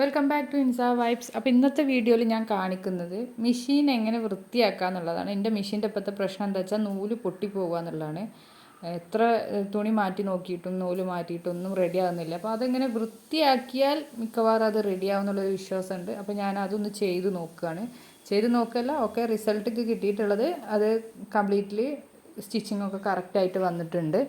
Welcome back to insa vibes അപ്പോൾ ഇന്നത്തെ വീഡിയോയിൽ ഞാൻ കാണിക്കുന്നത് മെഷീൻ എങ്ങനെ വൃത്തിയാക്കുക എന്നുള്ളതാണ്. എന്റെ മെഷീന്റെ ഇപ്പോഴത്തെ പ്രശ്നം എന്താ വെച്ചാൽ നൂൽ പൊട്ടിപ്പോകുക എന്നുള്ളതാണ്. എത്ര തുണി മാറ്റി നോക്കിയിട്ടും നൂൽ മാറ്റിയിട്ടും ഒന്നും റെഡി ആവുന്നില്ല. അപ്പോൾ അതെങ്ങനെ വൃത്തിയാക്കിയാൽ മിക്കവാറും അത് റെഡി ആവുമെന്നുള്ളൊരു വിശ്വാസമുണ്ട്. അപ്പോൾ ഞാൻ അതൊന്ന് ചെയ്ത് നോക്കുകയാണ് ചെയ്ത് നോക്കല്ല ഓക്കെ റിസൾട്ട് കിട്ടിയിട്ടുള്ളത് അത് കംപ്ലീറ്റ്ലി സ്റ്റിച്ചിങ്ങൊക്കെ കറക്റ്റായിട്ട് വന്നിട്ടുണ്ട്.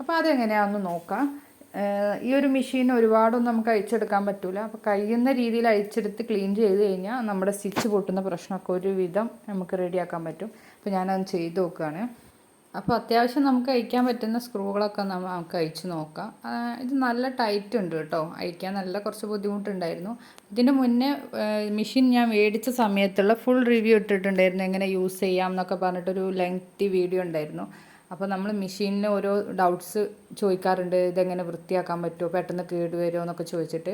അപ്പോൾ അതെങ്ങനെയാണെന്ന് നോക്കാം. ഈ ഒരു മെഷീൻ ഒരുപാടൊന്നും നമുക്ക് അഴിച്ചെടുക്കാൻ പറ്റില്ല അപ്പോൾ കഴിയുന്ന രീതിയിൽ അഴിച്ചെടുത്ത് ക്ലീൻ ചെയ്ത് കഴിഞ്ഞാൽ നമ്മുടെ സ്റ്റിച്ച് പൊട്ടുന്ന പ്രശ്നമൊക്കെ ഒരുവിധം നമുക്ക് റെഡിയാക്കാൻ പറ്റും. അപ്പോൾ ഞാനത് ചെയ്ത് നോക്കുകയാണ് അപ്പോൾ അത്യാവശ്യം നമുക്ക് അഴിക്കാൻ പറ്റുന്ന സ്ക്രൂകളൊക്കെ നമുക്ക് അഴിച്ച് നോക്കാം. ഇത് നല്ല ടൈറ്റ് ഉണ്ട് കേട്ടോ. അഴിക്കാൻ നല്ല കുറച്ച് ബുദ്ധിമുട്ടുണ്ടായിരുന്നു. ഇതിന് മുന്നേ മെഷീൻ ഞാൻ മേടിച്ച സമയത്തുള്ള ഫുൾ റിവ്യൂ ഇട്ടിട്ടുണ്ടായിരുന്നു. എങ്ങനെ യൂസ് ചെയ്യാം എന്നൊക്കെ പറഞ്ഞിട്ടൊരു ലെങ്തി വീഡിയോ ഉണ്ടായിരുന്നു. അപ്പോൾ നമ്മൾ മെഷീനിന് ഓരോ ഡൗട്ട്സ് ചോദിക്കാറുണ്ട് ഇതെങ്ങനെ വൃത്തിയാക്കാൻ പറ്റുമോ പെട്ടെന്ന് കേട് വരുമോ എന്നൊക്കെ ചോദിച്ചിട്ട്.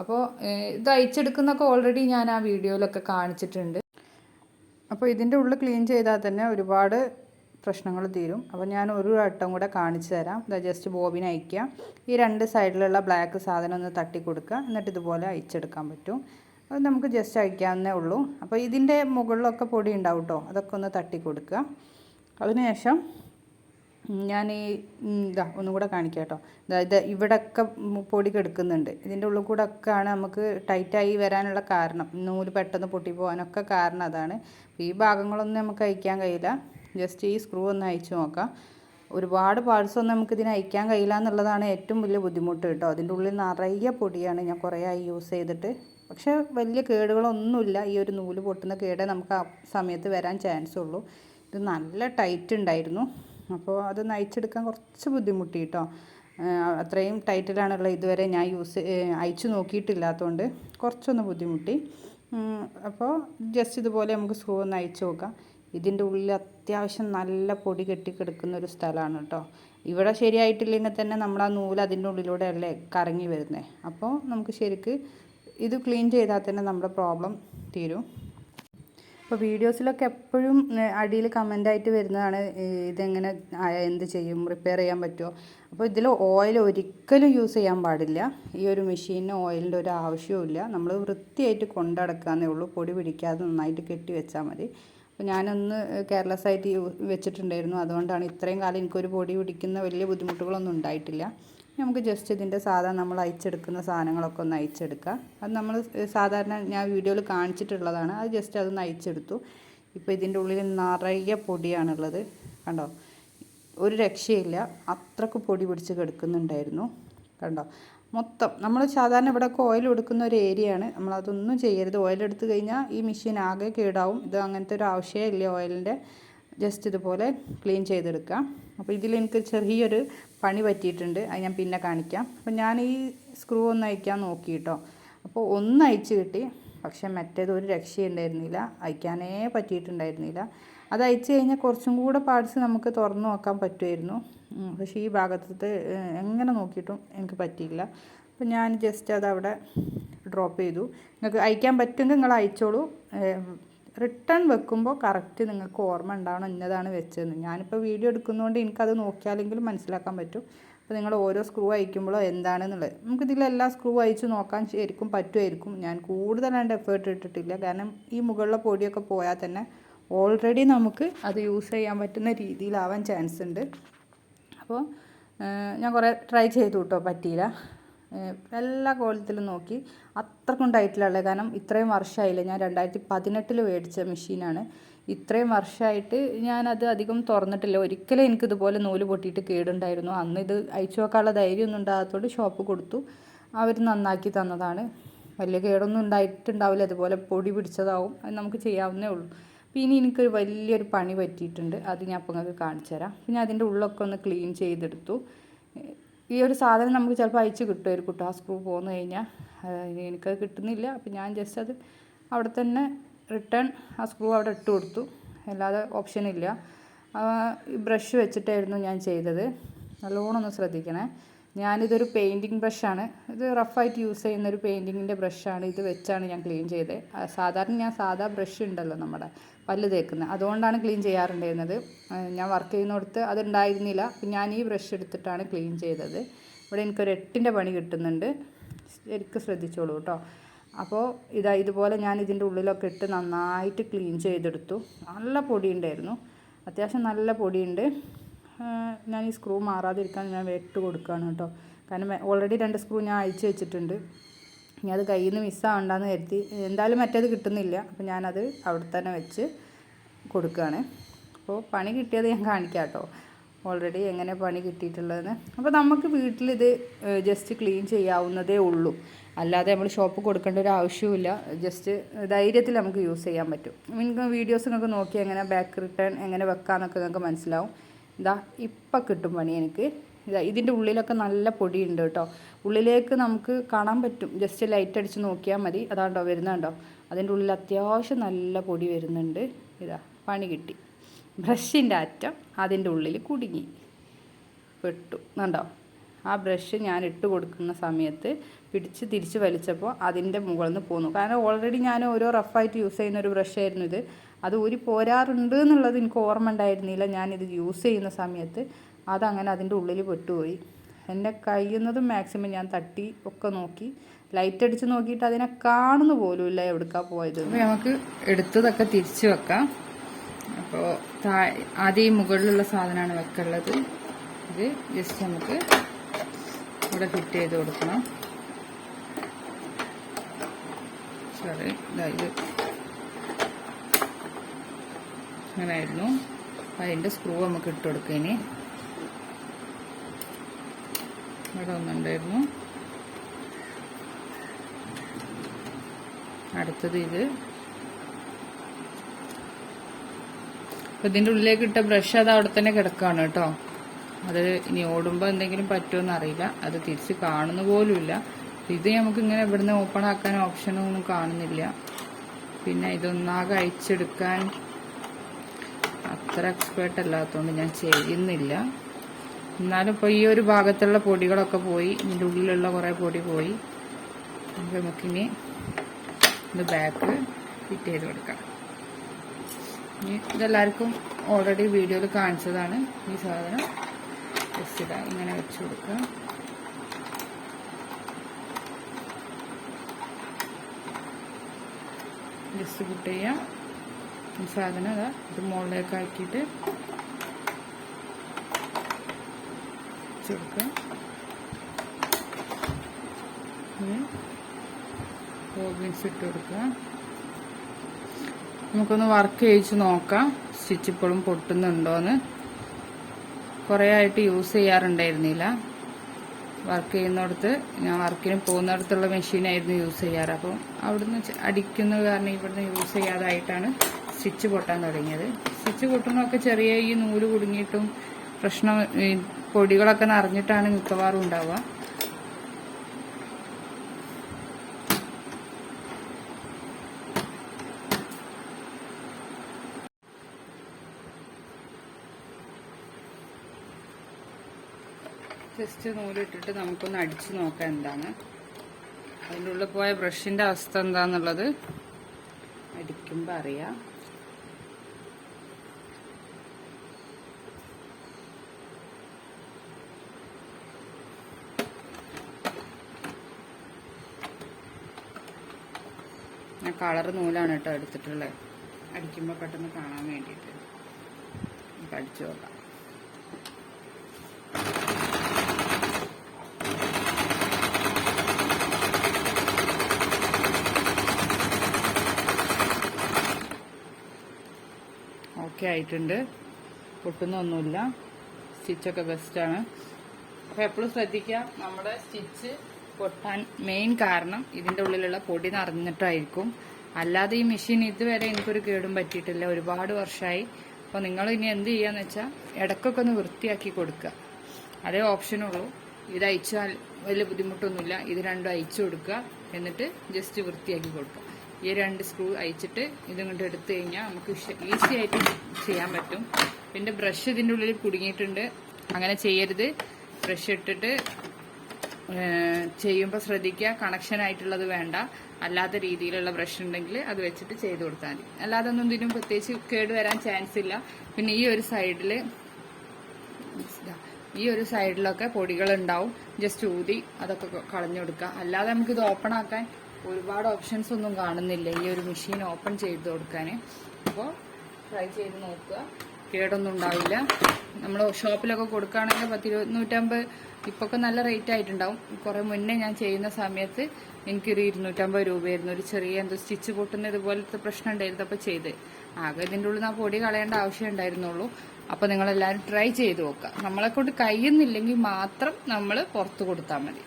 അപ്പോൾ ഇത് അയച്ചെടുക്കുന്നൊക്കെ ഓൾറെഡി ഞാൻ ആ വീഡിയോയിലൊക്കെ കാണിച്ചിട്ടുണ്ട്. അപ്പോൾ ഇതിന്റെ ഉള്ളിൽ ക്ലീൻ ചെയ്താൽ തന്നെ ഒരുപാട് പ്രശ്നങ്ങൾ തീരും. അപ്പോൾ ഞാൻ ഒരു വട്ടം കൂടെ കാണിച്ചു തരാം. ഇതാ ജസ്റ്റ് ബോബിൻ അയക്കുക ഈ രണ്ട് സൈഡിലുള്ള ബ്ലാക്ക് സാധനം ഒന്ന് തട്ടി കൊടുക്കുക. എന്നിട്ട് ഇതുപോലെ അയച്ചെടുക്കാൻ പറ്റും. അത് നമുക്ക് ജസ്റ്റ് അയക്കാവുന്നേ ഉള്ളൂ. അപ്പോൾ ഇതിന്റെ മുകളിലൊക്കെ പൊടി ഉണ്ടാവും കേട്ടോ അതൊക്കെ ഒന്ന് തട്ടി കൊടുക്കുക. അതിനുശേഷം ഞാൻ ഈ ഇതാ ഒന്നും കൂടെ കാണിക്കാം കേട്ടോ ഇത് ഇവിടെയൊക്കെ പൊടി കെടുക്കുന്നുണ്ട്. ഇതിന്റെ ഉള്ളിൽ കൂടെ ഒക്കെയാണ് നമുക്ക് ടൈറ്റായി വരാനുള്ള കാരണം. നൂൽ പെട്ടെന്ന് പൊട്ടി പോകാനൊക്കെ കാരണം അതാണ്. ഈ ഭാഗങ്ങളൊന്നും നമുക്ക് അയക്കാൻ കഴിയില്ല. ജസ്റ്റ് ഈ സ്ക്രൂ ഒന്ന് അയച്ചു നോക്കാം. ഒരുപാട് പാർട്സ് ഒന്നും നമുക്ക് ഇതിന് അയക്കാൻ കഴിയില്ല എന്നുള്ളതാണ് ഏറ്റവും വലിയ ബുദ്ധിമുട്ട് കേട്ടോ. അതിന്റെ ഉള്ളിൽ നിറയെ പൊടിയാണ് ഞാൻ കുറേ ആയി യൂസ് ചെയ്തിട്ട്. പക്ഷേ വലിയ കേടുകളൊന്നുമില്ല. ഈ ഒരു നൂൽ പൊട്ടുന്ന കേടേ നമുക്ക് ആ സമയത്ത് വരാൻ ചാൻസ് ഉള്ളൂ ഇത് നല്ല ടൈറ്റ് ഉണ്ടായിരുന്നു. അപ്പോൾ അത് നയിച്ചെടുക്കാൻ കുറച്ച് ബുദ്ധിമുട്ടി കേട്ടോ അത്രയും ടൈറ്റിലാണുള്ള ഇതുവരെ ഞാൻ യൂസ് അയച്ചു നോക്കിയിട്ടില്ലാത്തതുകൊണ്ട് കുറച്ചൊന്ന് ബുദ്ധിമുട്ടി. അപ്പോൾ ജസ്റ്റ് ഇതുപോലെ നമുക്ക് സ്ക്രൂ ഒന്ന് അയച്ചു നോക്കാം. ഇതിന്റെ ഉള്ളിൽ അത്യാവശ്യം നല്ല പൊടി കെട്ടിക്കിടക്കുന്ന ഒരു സ്ഥലമാണ് കേട്ടോ ഇവിടെ ശരിയായിട്ടില്ലെങ്കിൽ തന്നെ നമ്മൾ ആ നൂൽ അതിന്റെ ഉള്ളിലൂടെ അല്ലേ കറങ്ങി വരുന്നത് അപ്പോൾ നമുക്ക് ശരിക്ക് ഇത് ക്ലീൻ ചെയ്താൽ തന്നെ നമ്മുടെ പ്രോബ്ലം തീരും. അപ്പോൾ വീഡിയോസിലൊക്കെ എപ്പോഴും അടിയിൽ കമന്റായിട്ട് വരുന്നതാണ് ഇതെങ്ങനെ എന്ത് ചെയ്യും റിപ്പയർ ചെയ്യാൻ പറ്റുമോ അപ്പോൾ ഇതിൽ ഓയിൽ ഒരിക്കലും യൂസ് ചെയ്യാൻ പാടില്ല. ഈ ഒരു മെഷീനിന് ഓയിലിന്റെ ഒരു ആവശ്യവുമില്ല നമ്മൾ വൃത്തിയായിട്ട് കൊണ്ടടക്കാന്നേ ഉള്ളൂ. പൊടി പിടിക്കാതെ നന്നായിട്ട് കെട്ടി വെച്ചാൽ മതി. അപ്പോൾ ഞാനൊന്ന് കെയർലെസ് ആയിട്ട് വെച്ചിട്ടുണ്ടായിരുന്നു. അതുകൊണ്ടാണ് ഇത്രയും കാലം എനിക്കൊരു പൊടി പിടിക്കുന്ന വലിയ ബുദ്ധിമുട്ടുകളൊന്നും ഉണ്ടായിട്ടില്ല. നമുക്ക് ജസ്റ്റ് ഇതിന്റെ സാധാ നമ്മൾ അയച്ചെടുക്കുന്ന സാധനങ്ങളൊക്കെ ഒന്ന് അയച്ചെടുക്കുക. അത് നമ്മൾ സാധാരണ ഞാൻ വീഡിയോയിൽ കാണിച്ചിട്ടുള്ളതാണ്. അത് ജസ്റ്റ് അതൊന്ന് അയച്ചെടുത്തു. ഇപ്പോൾ ഇതിന്റെ ഉള്ളിൽ നിറയെ പൊടിയാണുള്ളത്. കണ്ടോ? ഒരു രക്ഷയില്ല. അത്രയ്ക്ക് പൊടി പിടിച്ച് കിടക്കുന്നുണ്ടായിരുന്നു. കണ്ടോ? മൊത്തം നമ്മൾ സാധാരണ ഇവിടെയൊക്കെ ഓയിൽ എടുക്കുന്ന ഒരു ഏരിയയാണ് നമ്മളതൊന്നും ചെയ്യരുത്. ഓയിൽ എടുത്തു കഴിഞ്ഞാൽ ഈ മെഷീൻ ആകെ കേടാവും. ഇത് അങ്ങനത്തെ ഒരു ആവശ്യമില്ല ഓയിലിന്റെ ജസ്റ്റ് ഇതുപോലെ ക്ലീൻ ചെയ്തെടുക്കാം അപ്പോൾ ഇതിൽ എനിക്ക് ചെറിയൊരു പണി പറ്റിയിട്ടുണ്ട്. അത് ഞാൻ പിന്നെ കാണിക്കാം. അപ്പം ഞാൻ ഈ സ്ക്രൂ ഒന്ന് അയക്കാൻ നോക്കി കേട്ടോ അപ്പോൾ ഒന്ന് അയച്ച് കിട്ടി. പക്ഷേ മറ്റേത് ഒരു രക്ഷയുണ്ടായിരുന്നില്ല. അയക്കാനേ പറ്റിയിട്ടുണ്ടായിരുന്നില്ല. അത് അയച്ചു കഴിഞ്ഞാൽ കുറച്ചും കൂടെ പാർട്സ് നമുക്ക് തുറന്നു നോക്കാൻ പറ്റുമായിരുന്നു. പക്ഷേ ഈ ഭാഗത്തത് എങ്ങനെ നോക്കിയിട്ടും എനിക്ക് പറ്റിയില്ല. അപ്പോൾ ഞാൻ ജസ്റ്റ് അത് അവിടെ ഡ്രോപ്പ് ചെയ്തു. നിങ്ങൾക്ക് അയക്കാൻ പറ്റുമെങ്കിൽ നിങ്ങൾ അയച്ചോളൂ. റിട്ടേൺ വെക്കുമ്പോൾ കറക്റ്റ് നിങ്ങൾക്ക് ഓർമ്മ ഉണ്ടാവണം ഇന്നതാണ് വെച്ചതെന്ന്. ഞാനിപ്പോൾ വീഡിയോ എടുക്കുന്നതുകൊണ്ട് എനിക്കത് നോക്കിയാലെങ്കിലും മനസ്സിലാക്കാൻ പറ്റും. അപ്പോൾ നിങ്ങൾ ഓരോ സ്ക്രൂ അയക്കുമ്പോഴോ എന്താണെന്നുള്ളത്. നമുക്കിതിൽ എല്ലാ സ്ക്രൂ അയച്ച് നോക്കാൻ ശരിക്കും പറ്റുമായിരിക്കും. ഞാൻ കൂടുതലായിട്ട് എഫേർട്ട് ഇട്ടിട്ടില്ല. കാരണം ഈ മുകളിലെ പൊടിയൊക്കെ പോയാൽ തന്നെ ഓൾറെഡി നമുക്ക് അത് യൂസ് ചെയ്യാൻ പറ്റുന്ന രീതിയിലാവാൻ ചാൻസ് ഉണ്ട്. അപ്പോൾ ഞാൻ കുറേ ട്രൈ ചെയ്തു കേട്ടോ പറ്റിയില്ല. എല്ലാ കോലത്തിലും നോക്കി അത്രക്കും ടൈറ്റിലുള്ള കാരണം ഇത്രയും വർഷമായില്ല ഞാൻ രണ്ടായിരത്തി പതിനെട്ടിൽ മേടിച്ച മെഷീനാണ്. ഇത്രയും വർഷമായിട്ട് ഞാനത് അധികം തുറന്നിട്ടില്ല. ഒരിക്കലും എനിക്കിതുപോലെ നൂൽ പൊട്ടിയിട്ട് കേടുണ്ടായിരുന്നു. അന്ന് ഇത് അയച്ചു വെക്കാനുള്ള ധൈര്യമൊന്നും ഉണ്ടാകാത്തതുകൊണ്ട് ഷോപ്പ് കൊടുത്തു. അവർ നന്നാക്കി തന്നതാണ്. വലിയ കേടൊന്നും ഉണ്ടായിട്ടുണ്ടാവില്ല. അതുപോലെ പൊടി പിടിച്ചതാവും. അത് നമുക്ക് ചെയ്യാവുന്നേ ഉള്ളൂ. പിന്നെ എനിക്കൊരു വലിയൊരു പണി പറ്റിയിട്ടുണ്ട്. അത് ഞാൻ അപ്പോൾ നിങ്ങൾക്ക് കാണിച്ചു തരാം പിന്നെ അതിന്റെ ഉള്ളൊക്കെ ഒന്ന് ക്ലീൻ ചെയ്തെടുത്തു. ഈ ഒരു സാധനം നമുക്ക് ചിലപ്പോൾ അയച്ച് കേട്ടോ ആ സ്ക്രൂ പോന്നു കഴിഞ്ഞാൽ എനിക്കത് കിട്ടുന്നില്ല. അപ്പോൾ ഞാൻ ജസ്റ്റ് അത് അവിടെ തന്നെ റിട്ടേൺ ആ സ്ക്രൂ അവിടെ ഇട്ട് കൊടുത്തു. അല്ലാതെ ഓപ്ഷൻ ഇല്ല. ബ്രഷ് വെച്ചിട്ടായിരുന്നു ഞാൻ ചെയ്തത്. നല്ലോണം ഒന്ന് ശ്രദ്ധിക്കണേ. ഞാനിതൊരു പെയിന്റിങ് ബ്രഷാണ് ഇത് റഫായിട്ട് യൂസ് ചെയ്യുന്ന ഒരു പെയിന്റിങ്ങിന്റെ ബ്രഷാണ് ഇത് വെച്ചാണ് ഞാൻ ക്ലീൻ ചെയ്തത് സാധാരണ ഞാൻ സാധാ ബ്രഷ് ഉണ്ടല്ലോ നമ്മുടെ പല്ല് തേക്കുന്ന. അതുകൊണ്ടാണ് ക്ലീൻ ചെയ്യാറുണ്ടായിരുന്നത്. ഞാൻ വർക്ക് ചെയ്യുന്നിടത്ത് അതുണ്ടായിരുന്നില്ല. ഞാൻ ഈ ബ്രഷ് എടുത്തിട്ടാണ് ക്ലീൻ ചെയ്തത്. ഇവിടെ എനിക്കൊരു എട്ടിന്റെ പണി കിട്ടുന്നുണ്ട്. ശരിക്കും ശ്രദ്ധിച്ചോളൂ കേട്ടോ. അപ്പോൾ ഇതാ ഇതുപോലെ ഞാൻ ഇതിന്റെ ഉള്ളിലൊക്കെ ഇട്ട് നന്നായിട്ട് ക്ലീൻ ചെയ്തെടുത്തു. നല്ല പൊടി ഉണ്ടായിരുന്നു. അത്യാവശ്യം നല്ല പൊടിയുണ്ട്. ഞാൻ ഈ സ്ക്രൂ മാറാതിരിക്കാൻ ഞാൻ വെട്ട് കൊടുക്കുകയാണ് കേട്ടോ. കാരണം ഓൾറെഡി രണ്ട് സ്ക്രൂ ഞാൻ അയച്ചു വെച്ചിട്ടുണ്ട്. ഇനി അത് കയ്യിൽ നിന്ന് മിസ്സാവണ്ടെന്ന് കരുതി. എന്തായാലും മറ്റേത് കിട്ടുന്നില്ല. അപ്പോൾ ഞാനത് അവിടെ തന്നെ വെച്ച് കൊടുക്കുകയാണ്. അപ്പോൾ പണി കിട്ടിയത് ഞാൻ കാണിക്കാം കേട്ടോ. ഓൾറെഡി എങ്ങനെ പണി കിട്ടിയിട്ടുള്ളതെന്ന്. അപ്പോൾ നമുക്ക് വീട്ടിലിത് ജസ്റ്റ് ക്ലീൻ ചെയ്യാവുന്നതേ ഉള്ളൂ. അല്ലാതെ നമ്മൾ ഷോപ്പ് കൊടുക്കേണ്ട ഒരു ആവശ്യവുമില്ല. ജസ്റ്റ് ധൈര്യത്തിൽ നമുക്ക് യൂസ് ചെയ്യാൻ പറ്റും. നിങ്ങൾക്ക് വീഡിയോസ് നിങ്ങൾക്ക് നോക്കി എങ്ങനെ ബാക്ക് റിട്ടേൺ എങ്ങനെ വെക്കാമെന്നൊക്കെ നിങ്ങൾക്ക് മനസ്സിലാവും. ഇതാ ഇപ്പം കിട്ടും പണി എനിക്ക്. ഇതാ ഇതിന്റെ ഉള്ളിലൊക്കെ നല്ല പൊടിയുണ്ട് കേട്ടോ. ഉള്ളിലേക്ക് നമുക്ക് കാണാൻ പറ്റും. ജസ്റ്റ് ലൈറ്റ് അടിച്ച് നോക്കിയാൽ മതി. അതാണ്ടോ വരുന്നുണ്ടോ അതിന്റെ ഉള്ളിൽ അത്യാവശ്യം നല്ല പൊടി വരുന്നുണ്ട്. ഇതാ പണി കിട്ടി. ബ്രഷിന്റെ അറ്റം അതിന്റെ ഉള്ളിൽ കുടുങ്ങി. പെട്ടു. കണ്ടോ? ആ ബ്രഷ് ഞാൻ ഇട്ട് കൊടുക്കുന്ന സമയത്ത് പിടിച്ച് തിരിച്ച് വലിച്ചപ്പോൾ അതിന്റെ മുകളിൽ നിന്ന് പോന്നു. കാരണം ഓൾറെഡി ഞാൻ ഓരോ റഫായിട്ട് യൂസ് ചെയ്യുന്ന ഒരു ബ്രഷായിരുന്നു ഇത്. അത് ഊരി പോരാറുണ്ട് എന്നുള്ളത് എനിക്ക് ഓർമ്മ ഉണ്ടായിരുന്നില്ല. ഞാനിത് യൂസ് ചെയ്യുന്ന സമയത്ത് അതങ്ങനെ അതിന്റെ ഉള്ളിൽ പെട്ടുപോയി. എന്റെ കഴിയുന്നതും മാക്സിമം ഞാൻ തട്ടി ഒക്കെ നോക്കി. ലൈറ്റ് അടിച്ച് നോക്കിയിട്ട് അതിനെ കാണുന്നു പോലുമില്ല എവിടുക്കാ പോയത്. നമുക്ക് എടുത്തതൊക്കെ തിരിച്ചു വെക്കാം. അപ്പോൾ ആദ്യം മുകളിലുള്ള സാധനമാണ് വെക്കുള്ളത് ഇത് ജസ്റ്റ് നമുക്ക് ഇവിടെ ഫിറ്റ് ചെയ്ത് കൊടുക്കണം. സോറി ഇതാ. ഇത് അങ്ങനെയായിരുന്നു അതിന്റെ സ്ക്രൂ നമുക്ക് ഇട്ട് കൊടുക്കാം ഇനി. ഇവിടെ ഒന്നുണ്ടായിരുന്നു അടുത്തത് ഇത്. അപ്പം ഇതിന്റെ ഉള്ളിലേക്ക് ഇട്ട ബ്രഷ് അത് അവിടെ തന്നെ കിടക്കുകയാണ് കേട്ടോ. അത് ഇനി ഓടുമ്പോൾ എന്തെങ്കിലും പറ്റുമെന്ന് അറിയില്ല. അത് തിരിച്ച് കാണുന്ന പോലുമില്ല ഇത് നമുക്ക് ഇങ്ങനെ ഇവിടുന്ന് ഓപ്പൺ ആക്കാൻ ഓപ്ഷനൊന്നും കാണുന്നില്ല. പിന്നെ ഇതൊന്നാകെ അയച്ചെടുക്കാൻ അത്ര എക്സ്പേർട്ട് അല്ലാത്തതുകൊണ്ട് ഞാൻ ചെയ്യുന്നില്ല. എന്നാലും ഇപ്പോൾ ഈ ഒരു ഭാഗത്തുള്ള പൊടികളൊക്കെ പോയി ഇതിന്റെ ഉള്ളിലുള്ള കുറേ പൊടി പോയി. അപ്പോൾ നമുക്കിനി ഇത് ബാക്ക് ഫിറ്റ് ചെയ്ത് കൊടുക്കാം. ഇനി ഇതെല്ലാവർക്കും ഓൾറെഡി വീഡിയോയിൽ കാണിച്ചതാണ്. ഈ സാധനം ജസ്റ്റ് ഇങ്ങനെ വെച്ച് കൊടുക്കുക ജസ്റ്റ് ഫിറ്റ് ചെയ്യാം. ഈ സാധനം അതാ ഇത് മുകളിലേക്ക് ആക്കിയിട്ട് വെച്ച് കൊടുക്കുക ബോബിൻസ് ഇട്ട് കൊടുക്കുക. നമുക്കൊന്ന് വർക്ക് ചെയ്യിച്ച് നോക്കാം. സ്റ്റിച്ച് ഇപ്പോഴും പൊട്ടുന്നുണ്ടോന്ന്. കുറേ ആയിട്ട് യൂസ് ചെയ്യാറുണ്ടായിരുന്നില്ല. വർക്ക് ചെയ്യുന്നിടത്ത് ഞാൻ വർക്കിന് പോകുന്നിടത്തുള്ള മെഷീനായിരുന്നു യൂസ് ചെയ്യാറ്. അപ്പം അവിടുന്ന് അടിക്കുന്നത് അടിക്കുന്ന കാരണം ഇവിടുന്ന് യൂസ് ചെയ്യാതായിട്ടാണ് സ്റ്റിച്ച് പൊട്ടാൻ തുടങ്ങിയത്. സ്റ്റിച്ച് പൊട്ടുമ്പോഴൊക്കെ ചെറിയ ഈ നൂൽ കുടുങ്ങിയിട്ടും പ്രശ്നം ഈ പൊടികളൊക്കെ നിറഞ്ഞിട്ടാണ് മിക്കവാറും ഉണ്ടാവുക. ജസ്റ്റ് നൂലിട്ടിട്ട് നമുക്കൊന്ന് അടിച്ചു നോക്കാം എന്താണ്. അതിന്റെ ഉള്ളിൽ പോയ ബ്രഷിന്റെ അവസ്ഥ എന്താന്നുള്ളത്. അടിക്കുമ്പോൾ അറിയാം ഞാൻ കളർ നൂലാണ് കേട്ടോ എടുത്തിട്ടുള്ളത്. അടിക്കുമ്പോൾ പെട്ടെന്ന് കാണാൻ വേണ്ടിയിട്ട്. അടിച്ചു നോക്കാം. ഓക്കെ ആയിട്ടുണ്ട്. പൊട്ടുന്നൊന്നുമില്ല. സ്റ്റിച്ചൊക്കെ ബെസ്റ്റാണ് അപ്പോൾ എപ്പോഴും ശ്രദ്ധിക്കുക നമ്മുടെ സ്റ്റിച്ച് പൊട്ടാൻ മെയിൻ കാരണം ഇതിന്റെ ഉള്ളിലുള്ള പൊടി നിറഞ്ഞിട്ടായിരിക്കും. അല്ലാതെ ഈ മെഷീൻ ഇതുവരെ എനിക്കൊരു കേടും പറ്റിയിട്ടില്ല. ഒരുപാട് വർഷമായി അപ്പോൾ നിങ്ങൾ ഇനി എന്ത് ചെയ്യാന്ന് വെച്ചാൽ ഇടക്കൊക്കെ ഒന്ന് വൃത്തിയാക്കി കൊടുക്കുക. അതേ ഓപ്ഷനുള്ളൂ ഇത് അയച്ചാൽ വലിയ ബുദ്ധിമുട്ടൊന്നുമില്ല. ഇത് രണ്ടും അയച്ചു കൊടുക്കുക. എന്നിട്ട് ജസ്റ്റ് വൃത്തിയാക്കി കൊടുക്കുക. ഈ രണ്ട് സ്ക്രൂ അയച്ചിട്ട് ഇതിങ്ങോട്ട് എടുത്തു കഴിഞ്ഞാൽ നമുക്ക് ഈസി ആയിട്ട് ചെയ്യാൻ പറ്റും. പിന്നെ ബ്രഷ് ഇതിന്റെ ഉള്ളിൽ കുടുങ്ങിയിട്ടുണ്ട്. അങ്ങനെ ചെയ്യരുത്. ബ്രഷ് ഇട്ടിട്ട് ചെയ്യുമ്പോൾ ശ്രദ്ധിക്കുക. കണക്ഷൻ ആയിട്ടുള്ളത് വേണ്ട. അല്ലാത്ത രീതിയിലുള്ള ബ്രഷ് ഉണ്ടെങ്കിൽ അത് വെച്ചിട്ട് ചെയ്ത് കൊടുത്താൽ മതി. അല്ലാതെ ഒന്നും ഇതിനും പ്രത്യേകിച്ച് കേട് വരാൻ ചാൻസ് ഇല്ല. പിന്നെ ഈ ഒരു സൈഡിൽ ഈ ഒരു സൈഡിലൊക്കെ പൊടികൾ ഉണ്ടാവും ജസ്റ്റ് ഊതി അതൊക്കെ കളഞ്ഞു കൊടുക്കുക. അല്ലാതെ നമുക്കിത് ഇത് ഓപ്പൺ ആക്കാൻ ഒരുപാട് ഓപ്ഷൻസ് ഒന്നും കാണുന്നില്ല. ഈ ഒരു മെഷീൻ ഓപ്പൺ ചെയ്ത് കൊടുക്കാൻ അപ്പോൾ ട്രൈ ചെയ്ത് നോക്കുക. കേടൊന്നും ഉണ്ടാവില്ല. നമ്മൾ ഷോപ്പിലൊക്കെ കൊടുക്കുകയാണെങ്കിൽ പത്ത് ഇരുപത് നൂറ്റമ്പത് ഇപ്പൊക്കെ നല്ല റേറ്റ് ആയിട്ടുണ്ടാവും. കുറെ മുന്നേ ഞാൻ ചെയ്യുന്ന സമയത്ത് എനിക്കൊരു ഇരുന്നൂറ്റമ്പത് രൂപയായിരുന്നു. ഒരു ചെറിയ എന്തോ സ്റ്റിച്ച് പൊട്ടുന്ന ഇതുപോലത്തെ പ്രശ്നം ഉണ്ടായിരുന്നു അപ്പോൾ ചെയ്ത്. ആകെ ഇതിന്റെ ഉള്ളിൽ നിന്ന് ആ പൊടി കളയേണ്ട ആവശ്യം ഉണ്ടായിരുന്നുള്ളൂ. അപ്പോൾ നിങ്ങളെല്ലാവരും ട്രൈ ചെയ്ത് നോക്കുക. നമ്മളെ കൊണ്ട് കഴിയുന്നില്ലെങ്കിൽ മാത്രം നമ്മൾ പുറത്ത് കൊടുത്താൽ മതി.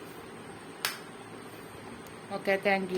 Okay thank